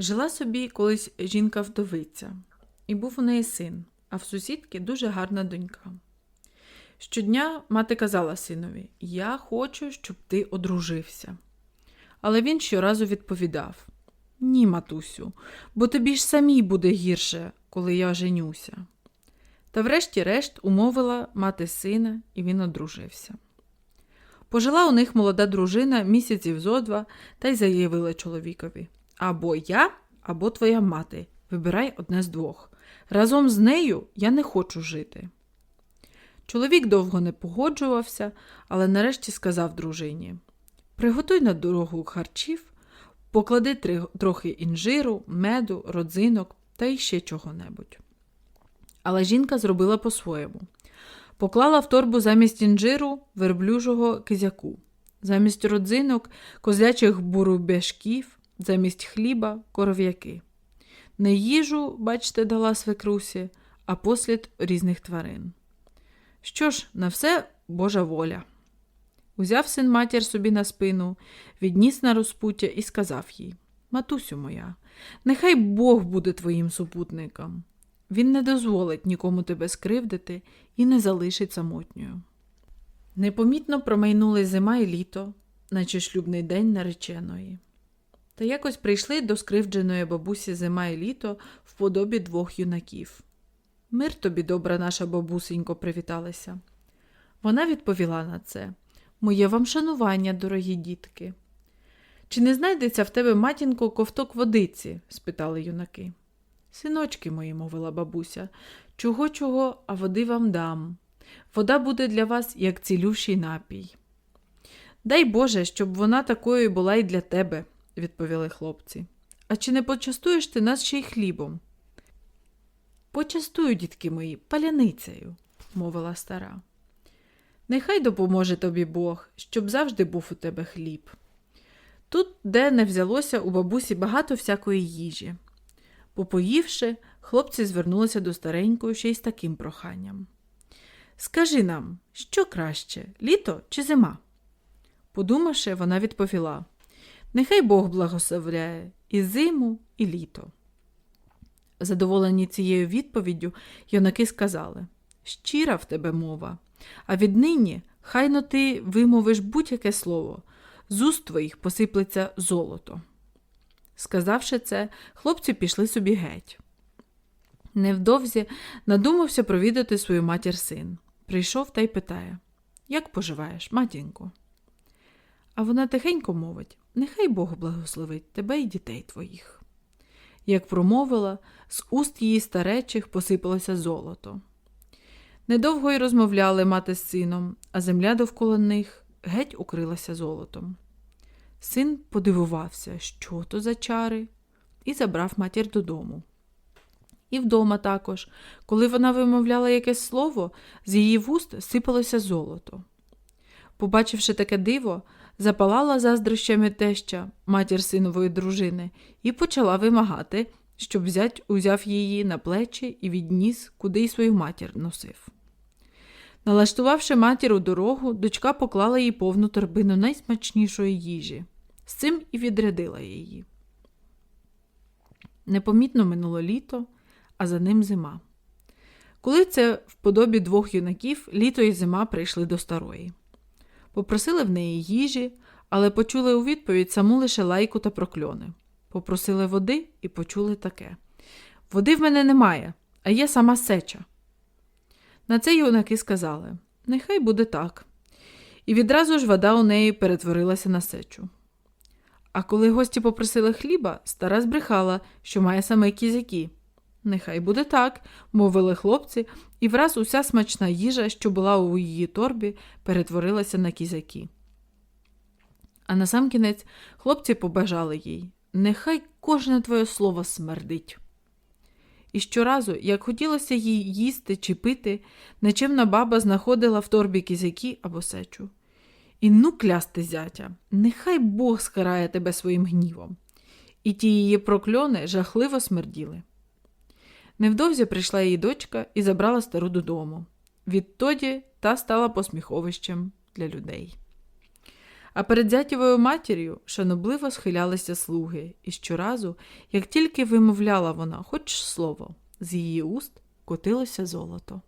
Жила собі колись жінка-вдовиця, і був у неї син, а в сусідки дуже гарна донька. Щодня мати казала синові: Я хочу, щоб ти одружився. Але він щоразу відповідав: Ні, матусю, бо тобі ж самій буде гірше, коли я женюся. Та врешті-решт умовила мати сина, і він одружився. Пожила у них молода дружина місяців зо два та й заявила чоловікові або я, або твоя мати. Вибирай одне з двох. Разом з нею я не хочу жити. Чоловік довго не погоджувався, але нарешті сказав дружині: Приготуй на дорогу харчів, поклади трохи інжиру, меду, родзинок та й ще чого-небудь. Але жінка зробила по-своєму. Поклала в торбу замість інжиру верблюжого кизяку, замість родзинок козлячих бурубяшків, замість хліба коров'яки. Не їжу, бачите, дала свекрусі, а послід різних тварин. Що ж, на все Божа воля. Узяв син матір собі на спину, відніс на розпуття і сказав їй Матусю моя, нехай Бог буде твоїм супутником. Він не дозволить нікому тебе скривдити і не залишить самотньою. Непомітно промайнули зима і літо, наче шлюбний день нареченої. Та якось прийшли до скривдженої бабусі зима і літо в подобі двох юнаків. Мир тобі, добра наша бабусенько, привіталися. Вона відповіла на це Моє вам шанування, дорогі дітки. Чи не знайдеться в тебе, матінко, ковток водиці? спитали юнаки. Синочки мої, мовила бабуся, чого чого, а води вам дам. Вода буде для вас як цілющий напій. Дай Боже, щоб вона такою була і для тебе, відповіли хлопці. А чи не почастуєш ти нас ще й хлібом? Почастую, дітки мої, паляницею, мовила стара. Нехай допоможе тобі Бог, щоб завжди був у тебе хліб. Тут, де не взялося у бабусі багато всякої їжі. Попоївши, хлопці звернулися до старенької ще й з таким проханням. Скажи нам, що краще, літо чи зима? Подумавши, вона відповіла Нехай Бог благословляє і зиму, і літо. Задоволені цією відповіддю, юнаки сказали Щира в тебе мова, а віднині хайно ти вимовиш будь-яке слово, з уст твоїх посиплеться золото. Сказавши це, хлопці пішли собі геть. Невдовзі надумався провідати свою матір син. Прийшов та й питає Як поживаєш, матінко? А вона тихенько мовить Нехай Бог благословить тебе і дітей твоїх. Як промовила, з уст її старечих посипалося золото. Недовго й розмовляли мати з сином, а земля довкола них геть укрилася золотом. Син подивувався, що то за чари, і забрав матір додому. І вдома також, коли вона вимовляла якесь слово, з її вуст сипалося золото. Побачивши таке диво, запалала заздрощами теща, матір синової дружини, і почала вимагати, щоб взять узяв її на плечі і відніс, куди й свою матір носив. Налаштувавши матір у дорогу, дочка поклала їй повну торбину найсмачнішої їжі. З цим і відрядила її. Непомітно минуло літо, а за ним зима. Коли це в подобі двох юнаків, літо і зима прийшли до старої. Попросили в неї їжі, але почули у відповідь саму лише лайку та прокльони. Попросили води і почули таке Води в мене немає, а є сама сеча. На це юнаки сказали Нехай буде так. І відразу ж вода у неї перетворилася на сечу. А коли гості попросили хліба, стара збрехала, що має саме кізяки. Нехай буде так, мовили хлопці, і враз уся смачна їжа, що була у її торбі, перетворилася на кізяки. А насамкінець хлопці побажали їй Нехай кожне твоє слово смердить. І щоразу, як хотілося їй їсти чи пити, нечемна баба знаходила в торбі кізяки або сечу. І ну клясти зятя, нехай Бог скарає тебе своїм гнівом. І ті її прокльони жахливо смерділи. Невдовзі прийшла її дочка і забрала стару додому. Відтоді та стала посміховищем для людей. А перед зятєвою матір'ю шанобливо схилялися слуги, і щоразу, як тільки вимовляла вона хоч слово, з її уст котилося золото.